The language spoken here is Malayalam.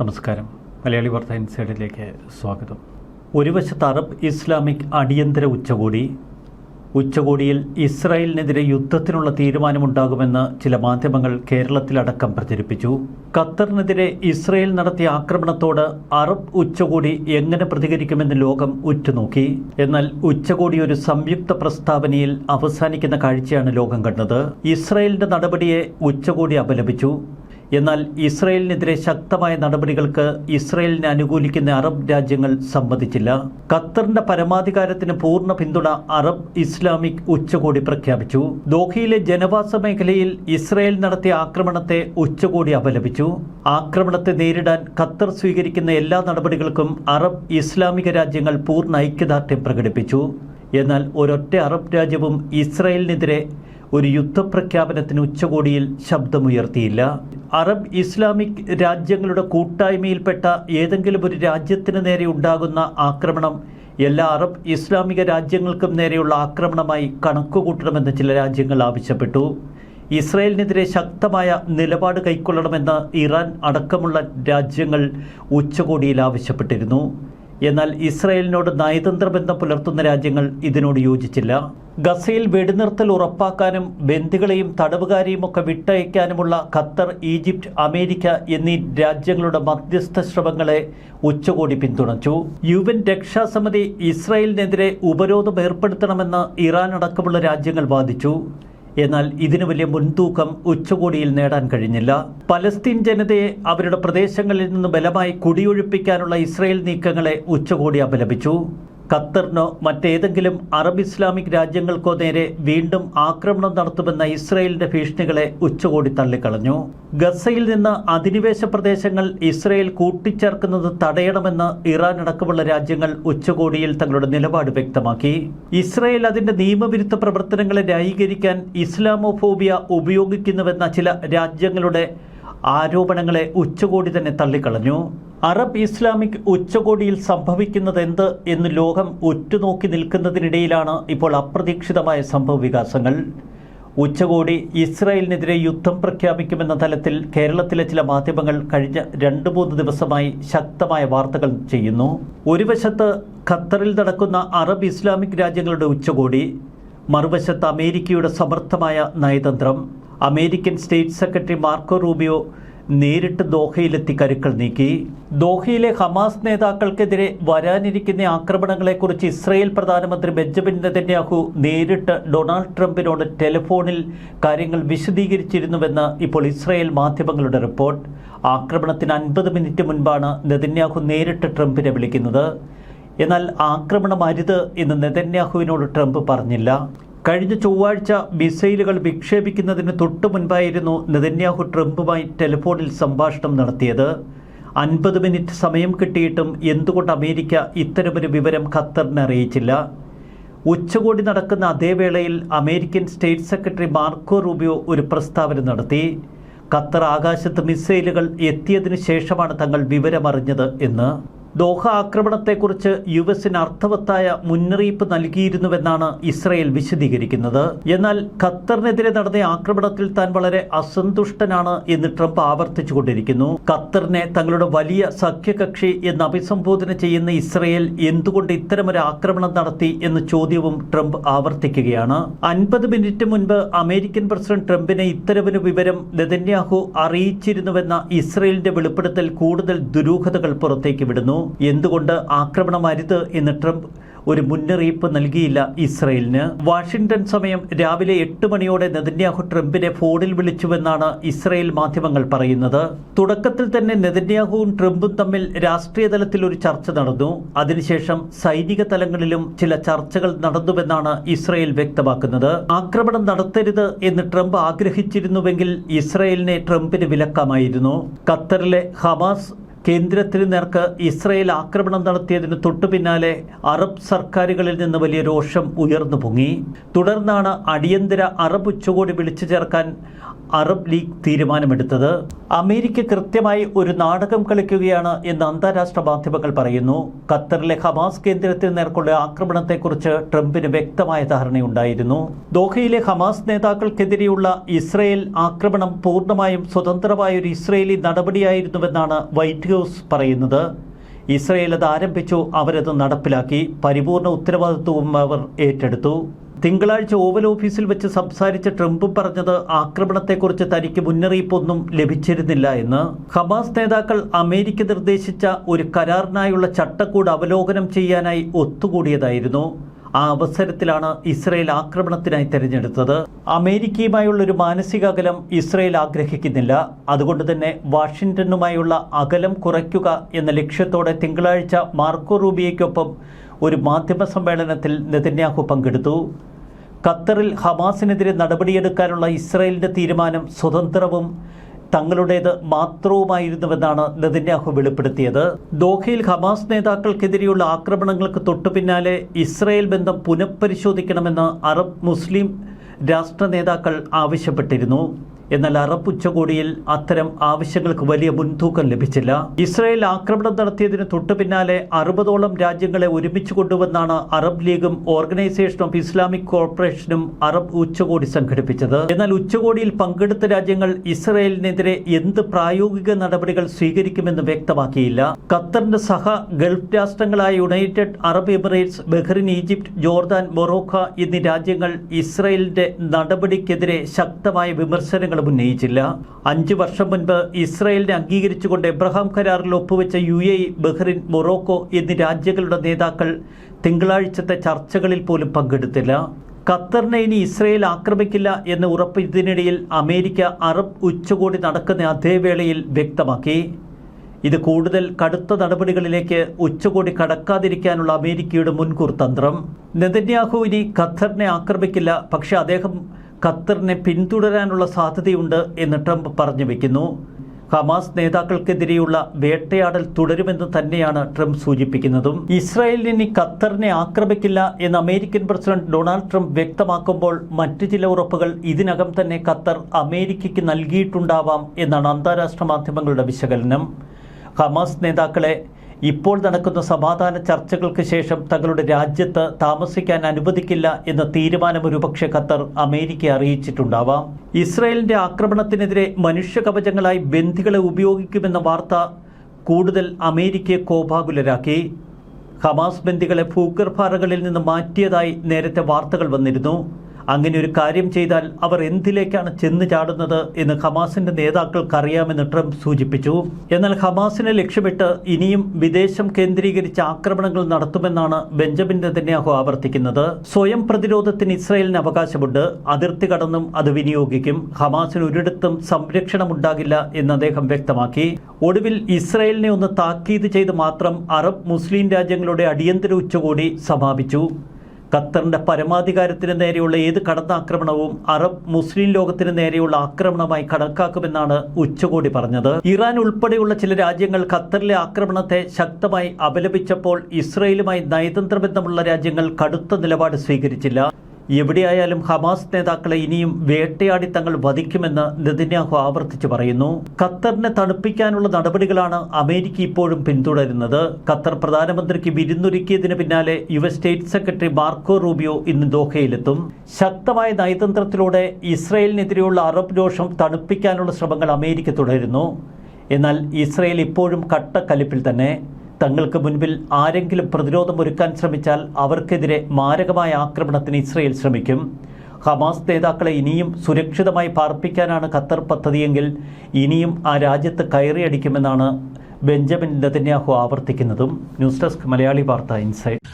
നമസ്കാരം. മലയാളി വാർത്ത ഇൻസൈഡിലേക്ക് സ്വാഗതം. ഒരു വശത്ത് അറബ് ഇസ്ലാമിക് അടിയന്തര ഉച്ചകോടി ഉച്ചകോടിയിൽ ഇസ്രായേലിനെതിരെ യുദ്ധത്തിനുള്ള തീരുമാനമുണ്ടാകുമെന്ന് ചില മാധ്യമങ്ങൾ കേരളത്തിലടക്കം പ്രചരിപ്പിച്ചു. ഖത്തറിനെതിരെ ഇസ്രായേൽ നടത്തിയ ആക്രമണത്തോട് അറബ് ഉച്ചകോടി എങ്ങനെ പ്രതികരിക്കുമെന്ന് ലോകം ഉറ്റുനോക്കി. എന്നാൽ ഉച്ചകോടി ഒരു സംയുക്ത പ്രസ്താവനയിൽ അവസാനിക്കുന്ന കാഴ്ചയാണ് ലോകം കണ്ടത്. ഇസ്രായേലിന്റെ നടപടിയെ ഉച്ചകോടി അപലപിച്ചു. എന്നാൽ ഇസ്രയേലിനെതിരെ ശക്തമായ നടപടികൾക്ക് ഇസ്രയേലിനെ അനുകൂലിക്കുന്ന അറബ് രാജ്യങ്ങൾ സമ്മതിച്ചില്ല. ഖത്തറിന്റെ പരമാധികാരത്തിന് പൂർണ പിന്തുണ അറബ് ഇസ്ലാമിക് ഉച്ചകോടി പ്രഖ്യാപിച്ചു. ദോഹയിലെ ജനവാസ മേഖലയിൽ ഇസ്രയേൽ നടത്തിയ ആക്രമണത്തെ ഉച്ചകോടി അപലപിച്ചു. ആക്രമണത്തെ നേരിടാൻ ഖത്തർ സ്വീകരിക്കുന്ന എല്ലാ നടപടികൾക്കും അറബ് ഇസ്ലാമിക രാജ്യങ്ങൾ പൂർണ ഐക്യദാർഢ്യം പ്രകടിപ്പിച്ചു. എന്നാൽ ഒരൊറ്റ അറബ് രാജ്യവും ഇസ്രായേലിനെതിരെ ഒരു യുദ്ധപ്രഖ്യാപനത്തിന് ഉച്ചകോടിയിൽ ശബ്ദമുയർത്തിയില്ല. അറബ് ഇസ്ലാമിക് രാജ്യങ്ങളുടെ കൂട്ടായ്മയിൽപ്പെട്ട ഏതെങ്കിലും ഒരു രാജ്യത്തിന് നേരെ ഉണ്ടാകുന്ന ആക്രമണം എല്ലാ അറബ് ഇസ്ലാമിക രാജ്യങ്ങൾക്കും നേരെയുള്ള ആക്രമണമായി കണക്കുകൂട്ടണമെന്ന് ചില രാജ്യങ്ങൾ ആവശ്യപ്പെട്ടു. ഇസ്രയേലിനെതിരെ ശക്തമായ നിലപാട് കൈക്കൊള്ളണമെന്ന് ഇറാൻ അടക്കമുള്ള രാജ്യങ്ങൾ ഉച്ചകോടിയിൽ ആവശ്യപ്പെട്ടിരുന്നു. എന്നാൽ ഇസ്രയേലിനോട് നയതന്ത്ര ബന്ധം പുലർത്തുന്ന രാജ്യങ്ങൾ ഇതിനോട് യോജിച്ചില്ല. ഗസയിൽ വെടിനിർത്തൽ ഉറപ്പാക്കാനും ബന്ദികളെയും തടവുകാരെയും ഒക്കെ വിട്ടയക്കാനുമുള്ള ഖത്തർ ഈജിപ്റ്റ് അമേരിക്ക എന്നീ രാജ്യങ്ങളുടെ മധ്യസ്ഥ ശ്രമങ്ങളെ ഉച്ചകോടി പിന്തുണച്ചു. യു എൻ രക്ഷാസമിതി ഇസ്രായേലിനെതിരെ ഉപരോധം ഏർപ്പെടുത്തണമെന്ന് ഇറാൻ അടക്കമുള്ള രാജ്യങ്ങൾ വാദിച്ചു. എന്നാൽ ഇതിനു വലിയ മുൻതൂക്കം ഉച്ചകോടിയിൽ നേടാൻ കഴിഞ്ഞില്ല. പലസ്തീൻ ജനതയെ അവരുടെ പ്രദേശങ്ങളിൽ നിന്ന് ബലമായി കുടിയൊഴിപ്പിക്കാനുള്ള ഇസ്രായേൽ നീക്കങ്ങളെ ഉച്ചകോടി അപലപിച്ചു. ഖത്തറിനോ മറ്റേതെങ്കിലും അറബ് ഇസ്ലാമിക് രാജ്യങ്ങൾക്കോ നേരെ വീണ്ടും ആക്രമണം നടത്തുമെന്ന ഇസ്രയേലിന്റെ ഭീഷണികളെ ഉച്ചകോടി തള്ളിക്കളഞ്ഞു. ഗസയിൽ നിന്ന് അധിനിവേശ പ്രദേശങ്ങൾ ഇസ്രയേൽ കൂട്ടിച്ചേർക്കുന്നത് തടയണമെന്ന് ഇറാൻ അടക്കമുള്ള രാജ്യങ്ങൾ ഉച്ചകോടിയിൽ തങ്ങളുടെ നിലപാട് വ്യക്തമാക്കി. ഇസ്രയേൽ അതിന്റെ നിയമവിരുദ്ധ പ്രവർത്തനങ്ങളെ ന്യായീകരിക്കാൻ ഇസ്ലാമോഫോബിയ ഉപയോഗിക്കുന്നുവെന്ന ചില രാജ്യങ്ങളുടെ ആരോപണങ്ങളെ ഉച്ചകോടി തന്നെ തള്ളിക്കളഞ്ഞു. അറബ് ഇസ്ലാമിക് ഉച്ചകോടിയിൽ സംഭവിക്കുന്നത് എന്ത് എന്ന് ലോകം ഉറ്റുനോക്കി നിൽക്കുന്നതിനിടയിലാണ് ഇപ്പോൾ അപ്രതീക്ഷിതമായ സംഭവ വികാസങ്ങൾ. ഉച്ചകോടി ഇസ്രായേലിനെതിരെ യുദ്ധം പ്രഖ്യാപിക്കുമെന്ന തലത്തിൽ കേരളത്തിലെ ചില മാധ്യമങ്ങൾ കഴിഞ്ഞ രണ്ട് മൂന്ന് ദിവസമായി ശക്തമായ വാർത്തകൾ ചെയ്യുന്നു. ഒരു വശത്ത് ഖത്തറിൽ നടക്കുന്ന അറബ് ഇസ്ലാമിക് രാജ്യങ്ങളുടെ ഉച്ചകോടി മറുവശത്ത് അമേരിക്കയുടെ സമർത്ഥമായ നയതന്ത്രം. American state secretary Marco Rubio നേരിട്ട് ദോഹയിലെത്തി കരുക്കൾ നീക്കി. ദോഹയിലെ ഹമാസ് നേതാക്കൾക്കെതിരെ വരാനിരിക്കുന്ന ആക്രമണങ്ങളെക്കുറിച്ച് ഇസ്രയേൽ പ്രധാനമന്ത്രി ബെഞ്ചമിൻ നെതന്യാഹു നേരിട്ട് ഡൊണാൾഡ് ട്രംപിനോട് ടെലിഫോണിൽ കാര്യങ്ങൾ വിശദീകരിച്ചിരുന്നുവെന്ന് ഇപ്പോൾ ഇസ്രയേൽ മാധ്യമങ്ങളുടെ റിപ്പോർട്ട്. ആക്രമണത്തിന് അൻപത് മിനിറ്റ് മുൻപാണ് നെതന്യാഹു നേരിട്ട് ട്രംപിനെ വിളിക്കുന്നത്. എന്നാൽ ആക്രമണം അരുത് എന്ന് നെതന്യാഹുവിനോട് ട്രംപ് പറഞ്ഞില്ല. കഴിഞ്ഞ ചൊവ്വാഴ്ച മിസൈലുകൾ വിക്ഷേപിക്കുന്നതിന് തൊട്ടു മുൻപായിരുന്നു നെതന്യാഹു ട്രംപുമായി ടെലിഫോണിൽ സംഭാഷണം നടത്തിയത്. അൻപത് മിനിറ്റ് സമയം കിട്ടിയിട്ടും എന്തുകൊണ്ട് അമേരിക്ക ഇത്തരമൊരു വിവരം ഖത്തറിനെ അറിയിച്ചില്ല? ഉച്ചകോടി നടക്കുന്ന അതേ വേളയിൽ American state secretary Marco Rubio ഒരു പ്രസ്താവന നടത്തി. ഖത്തർ ആകാശത്ത് മിസൈലുകൾ എത്തിയതിനു ശേഷമാണ് തങ്ങൾ വിവരമറിഞ്ഞത് എന്ന്. ദോഹ ആക്രമണത്തെക്കുറിച്ച് യു എസിന് അർത്ഥവത്തായ മുന്നറിയിപ്പ് നൽകിയിരുന്നുവെന്നാണ് ഇസ്രയേൽ വിശദീകരിക്കുന്നത്. എന്നാൽ ഖത്തറിനെതിരെ നടന്ന ആക്രമണത്തിൽ താൻ വളരെ അസന്തുഷ്ടനാണ് എന്ന് ട്രംപ് ആവർത്തിച്ചുകൊണ്ടിരിക്കുന്നു. ഖത്തറിനെ തങ്ങളുടെ വലിയ സഖ്യകക്ഷി എന്ന് അഭിസംബോധന ചെയ്യുന്ന ഇസ്രയേൽ എന്തുകൊണ്ട് ഇത്തരമൊരു ആക്രമണം നടത്തി എന്ന ചോദ്യവും ട്രംപ് ആവർത്തിക്കുകയാണ്. അൻപത് മിനിറ്റ് മുൻപ് അമേരിക്കൻ പ്രസിഡന്റ് ട്രംപിനെ ഇത്തരമൊരു വിവരം നെതന്യാഹു അറിയിച്ചിരുന്നുവെന്ന ഇസ്രയേലിന്റെ വെളിപ്പെടുത്തൽ കൂടുതൽ ദുരൂഹതകൾ പുറത്തേക്ക് വിടുന്നു. എന്തുകൊണ്ട് ആക്രമണം അരുത് എന്ന് ട്രംപ് ഒരു മുന്നറിയിപ്പ് നൽകിയില്ല ഇസ്രയേലിന്. വാഷിംഗ്ടൺ സമയം രാവിലെ എട്ട് മണിയോടെ നെതന്യാഹു ട്രംപിനെ ഫോണിൽ വിളിച്ചുവെന്നാണ് ഇസ്രയേൽ മാധ്യമങ്ങൾ പറയുന്നത്. തുടക്കത്തിൽ തന്നെ നെതന്യാഹുവും ട്രംപും തമ്മിൽ രാഷ്ട്രീയ തലത്തിൽ ഒരു ചർച്ച നടന്നു. അതിനുശേഷം സൈനിക തലങ്ങളിലും ചില ചർച്ചകൾ നടന്നുവെന്നാണ് ഇസ്രയേൽ വ്യക്തമാക്കുന്നത്. ആക്രമണം നടത്തരുത് എന്ന് ട്രംപ് ആഗ്രഹിച്ചിരുന്നുവെങ്കിൽ ഇസ്രയേലിനെ ട്രംപിന് വിലക്കാമായിരുന്നു. ഖത്തറിലെ ഹമാസ് കേന്ദ്രത്തിന് നേർക്ക് ഇസ്രയേൽ ആക്രമണം നടത്തിയതിന് തൊട്ടു പിന്നാലെ അറബ് സർക്കാരുകളിൽ നിന്ന് വലിയ രോഷം ഉയർന്നു പൊങ്ങി. തുടർന്നാണ് അടിയന്തര അറബ് ഉച്ചകോടി വിളിച്ചു ചേർക്കാൻ അറബ് ലീഗ് തീരുമാനമെടുത്തത്. അമേരിക്ക കൃത്യമായി ഒരു നാടകം കളിക്കുകയാണ് എന്ന് അന്താരാഷ്ട്ര മാധ്യമങ്ങൾ പറയുന്നു. ഖത്തറിലെ ഹമാസ് കേന്ദ്രത്തിന് നേർക്കുള്ള ആക്രമണത്തെക്കുറിച്ച് ട്രംപിന് വ്യക്തമായ ധാരണയുണ്ടായിരുന്നു. ദോഹയിലെ ഹമാസ് നേതാക്കൾക്കെതിരെയുള്ള ഇസ്രയേൽ ആക്രമണം പൂർണമായും സ്വതന്ത്രമായ ഒരു ഇസ്രയേലി നടപടിയായിരുന്നുവെന്നാണ് വൈറ്റ് ഹൗസ് പറയുന്നത്. ഇസ്രയേൽ അത് ആരംഭിച്ചു അവരത് നടപ്പിലാക്കി. പരിപൂർണ ഉത്തരവാദിത്വവും അവർ ഏറ്റെടുത്തു. തിങ്കളാഴ്ച ഓവൽ ഓഫീസിൽ വെച്ച് സംസാരിച്ച ട്രംപ് പറഞ്ഞത് ആക്രമണത്തെക്കുറിച്ച് തനിക്ക് മുന്നറിയിപ്പൊന്നും ലഭിച്ചിരുന്നില്ല എന്ന്. ഹമാസ് നേതാക്കൾ അമേരിക്ക നിർദ്ദേശിച്ച ഒരു കരാറിനായുള്ള ചട്ടക്കൂട് അവലോകനം ചെയ്യാനായി ഒത്തുകൂടിയതായിരുന്നു. ആ അവസരത്തിലാണ് ഇസ്രയേൽ ആക്രമണത്തിനായി തെരഞ്ഞെടുത്തത്. അമേരിക്കയുമായുള്ള ഒരു മാനസിക അകലം ഇസ്രയേൽ ആഗ്രഹിക്കുന്നില്ല. അതുകൊണ്ട് തന്നെ വാഷിംഗ്ടണുമായുള്ള അകലം കുറയ്ക്കുക എന്ന ലക്ഷ്യത്തോടെ തിങ്കളാഴ്ച മാർക്കോ റൂബിയയ്ക്കൊപ്പം ഒരു മാധ്യമ സമ്മേളനത്തിൽ നെതന്യാഹു പങ്കെടുത്തു. ഖത്തറിൽ ഹമാസിനെതിരെ നടപടിയെടുക്കാനുള്ള ഇസ്രയേലിന്റെ തീരുമാനം സ്വതന്ത്രവും തങ്ങളുടേത് മാത്രവുമായിരുന്നുവെന്നാണ് നെതന്യാഹു വെളിപ്പെടുത്തിയത്. ദോഹയിൽ ഹമാസ് നേതാക്കൾക്കെതിരെയുള്ള ആക്രമണങ്ങൾക്ക് തൊട്ടു പിന്നാലെ ഇസ്രയേൽ ബന്ധം പുനഃപരിശോധിക്കണമെന്ന് അറബ് മുസ്ലിം രാഷ്ട്ര നേതാക്കൾ ആവശ്യപ്പെട്ടിരുന്നു. എന്നാൽ അറബ് ഉച്ചകോടിയിൽ അത്തരം ആവശ്യങ്ങൾക്ക് വലിയ മുൻതൂക്കം ലഭിച്ചില്ല. ഇസ്രായേൽ ആക്രമണം നടത്തിയതിന് തൊട്ടു പിന്നാലെ അറുപതോളം രാജ്യങ്ങളെ ഒരുമിച്ച് കൊണ്ടുവന്നാണ് അറബ് ലീഗും ഓർഗനൈസേഷൻ ഓഫ് ഇസ്ലാമിക് കോർപ്പറേഷനും അറബ് ഉച്ചകോടി സംഘടിപ്പിച്ചത്. എന്നാൽ ഉച്ചകോടിയിൽ പങ്കെടുത്ത രാജ്യങ്ങൾ ഇസ്രായേലിനെതിരെ എന്ത് പ്രായോഗിക നടപടികൾ സ്വീകരിക്കുമെന്ന് വ്യക്തമാക്കിയില്ല. ഖത്തറിന്റെ സഹ Gulf രാഷ്ട്രങ്ങളായ United Arab Emirates Bahrain Egypt Jordan Morocco എന്നീ രാജ്യങ്ങൾ ഇസ്രായേലിന്റെ നടപടിക്കെതിരെ ശക്തമായ വിമർശനങ്ങൾ ആരോപണങ്ങളും ഉന്നയിച്ചില്ല. അഞ്ച് വർഷം മുൻപ് ഇസ്രായേലിനെ അംഗീകരിച്ചുകൊണ്ട് എബ്രഹാം കരാറിൽ ഒപ്പുവെച്ച യു എ ബഹ്റിൻ മൊറോക്കോ എന്നീ രാജ്യങ്ങളുടെ നേതാക്കൾ തിങ്കളാഴ്ചത്തെ ചർച്ചകളിൽ പോലും പങ്കെടുത്തില്ല. ഖത്തറിനെ ഇനി ഇസ്രയേൽ ആക്രമിക്കില്ല എന്ന് ഉറപ്പ് ഇതിനിടയിൽ അമേരിക്ക അറബ് ഉച്ചകോടി നടക്കുന്ന അതേ വേളയിൽ വ്യക്തമാക്കി. ഇത് കൂടുതൽ കടുത്ത നടപടികളിലേക്ക് ഉച്ചകോടി കടക്കാതിരിക്കാനുള്ള അമേരിക്കയുടെ മുൻകൂർ തന്ത്രം. നെതന്യാഹു ഇനി ഖത്തറിനെ ആക്രമിക്കില്ല പക്ഷേ അദ്ദേഹം ഖത്തറിനെ പിന്തുടരാനുള്ള സാധ്യതയുണ്ട് എന്ന് ട്രംപ് പറഞ്ഞു വയ്ക്കുന്നു ഹമാസ് നേതാക്കൾക്കെതിരെയുള്ള വേട്ടയാടൽ തുടരുമെന്ന് തന്നെയാണ് ട്രംപ് സൂചിപ്പിക്കുന്നതും. ഇസ്രായേലിനി ഖത്തറിനെ ആക്രമിക്കില്ല എന്ന് അമേരിക്കൻ പ്രസിഡന്റ് ഡൊണാൾഡ് ട്രംപ് വ്യക്തമാക്കുമ്പോൾ മറ്റു ചില ഉറപ്പുകൾ ഇതിനകം തന്നെ ഖത്തർ അമേരിക്കയ്ക്ക് നൽകിയിട്ടുണ്ടാവാം എന്നാണ് അന്താരാഷ്ട്ര മാധ്യമങ്ങളുടെ വിശകലനം. ഹമാസ് നേതാക്കളെ ഇപ്പോൾ നടക്കുന്ന സമാധാന ചർച്ചകൾക്ക് ശേഷം തങ്ങളുടെ രാജ്യത്ത് താമസിക്കാൻ അനുവദിക്കില്ല എന്ന തീരുമാനം ഒരുപക്ഷെ ഖത്തർ അമേരിക്ക അറിയിച്ചിട്ടുണ്ടാവാം. ഇസ്രായേലിന്റെ ആക്രമണത്തിനെതിരെ മനുഷ്യ കവചങ്ങളായി ബന്ധികളെ ഉപയോഗിക്കുമെന്ന വാർത്ത കൂടുതൽ അമേരിക്കയെ കോപാകുലരാക്കി. ഹമാസ് ബന്ദികളെ ഭൂഗർഭാറകളിൽ നിന്ന് മാറ്റിയതായി നേരത്തെ വാർത്തകൾ വന്നിരുന്നു. അങ്ങനെ ഒരു കാര്യം ചെയ്താൽ അവർ എന്തിലേക്കാണ് ചെന്ന് ചാടുന്നത് എന്ന് ഹമാസിന്റെ നേതാക്കൾക്ക് അറിയാമെന്ന് ട്രംപ് സൂചിപ്പിച്ചു. എന്നാൽ ഹമാസിനെ ലക്ഷ്യമിട്ട് ഇനിയും വിദേശം കേന്ദ്രീകരിച്ച ആക്രമണങ്ങൾ നടത്തുമെന്നാണ് ബെഞ്ചമിൻ നെതന്യാഹു ആവർത്തിക്കുന്നത്. സ്വയം പ്രതിരോധത്തിന് ഇസ്രായേലിന് അവകാശമുണ്ട്. അതിർത്തി കടന്നും അത് വിനിയോഗിക്കും. ഹമാസിന് ഒരിടത്തും സംരക്ഷണമുണ്ടാകില്ല എന്ന് അദ്ദേഹം വ്യക്തമാക്കി. ഒടുവിൽ ഇസ്രായേലിനെ ഒന്ന് താക്കീത് ചെയ്ത് മാത്രം അറബ് മുസ്ലിം രാജ്യങ്ങളുടെ അടിയന്തര ഉച്ചകോടി സമാപിച്ചു. ഖത്തറിന്റെ പരമാധികാരത്തിന് നേരെയുള്ള ഏത് കടന്നാക്രമണവും അറബ് മുസ്ലിം ലോകത്തിന് നേരെയുള്ള ആക്രമണമായി കണക്കാക്കുമെന്നാണ് ഉച്ചകോടി പറഞ്ഞത്. ഇറാൻ ഉൾപ്പെടെയുള്ള ചില രാജ്യങ്ങൾ ഖത്തറിലെ ആക്രമണത്തെ ശക്തമായി അപലപിച്ചപ്പോൾ ഇസ്രയേലുമായി നയതന്ത്ര ബന്ധമുള്ള രാജ്യങ്ങൾ കടുത്ത നിലപാട് സ്വീകരിച്ചില്ല. എവിടെയായാലും ഹമാസ് നേതാക്കളെ ഇനിയും വേട്ടയാടി തങ്ങൾ വധിക്കുമെന്ന് നെതിന്യാഹു ആവർത്തിച്ചു പറയുന്നു. ഖത്തറിനെ തണുപ്പിക്കാനുള്ള നടപടികളാണ് അമേരിക്ക ഇപ്പോഴും പിന്തുടരുന്നത്. ഖത്തർ പ്രധാനമന്ത്രിക്ക് വിരുന്നൊരുക്കിയതിന് പിന്നാലെ U S state secretary Marco Rubio ഇന്ന് ദോഹയിലെത്തും. ശക്തമായ നയതന്ത്രത്തിലൂടെ ഇസ്രയേലിനെതിരെയുള്ള അറബ് രോഷം തണുപ്പിക്കാനുള്ള ശ്രമങ്ങൾ അമേരിക്ക തുടരുന്നു. എന്നാൽ ഇസ്രയേൽ ഇപ്പോഴും കട്ടക്കലിപ്പിൽ തന്നെ. തങ്ങൾക്ക് മുൻപിൽ ആരെങ്കിലും പ്രതിരോധമൊരുക്കാൻ ശ്രമിച്ചാൽ അവർക്കെതിരെ മാരകമായ ആക്രമണത്തിന് ഇസ്രയേൽ ശ്രമിക്കും. ഹമാസ് നേതാക്കളെ ഇനിയും സുരക്ഷിതമായി പാർപ്പിക്കാനാണ് ഖത്തർ പദ്ധതിയെങ്കിൽ ഇനിയും ആ രാജ്യത്ത് കയറിയടിക്കുമെന്നാണ് Benjamin Netanyahu ആവർത്തിക്കുന്നതും. News desk Malayali Vartha inside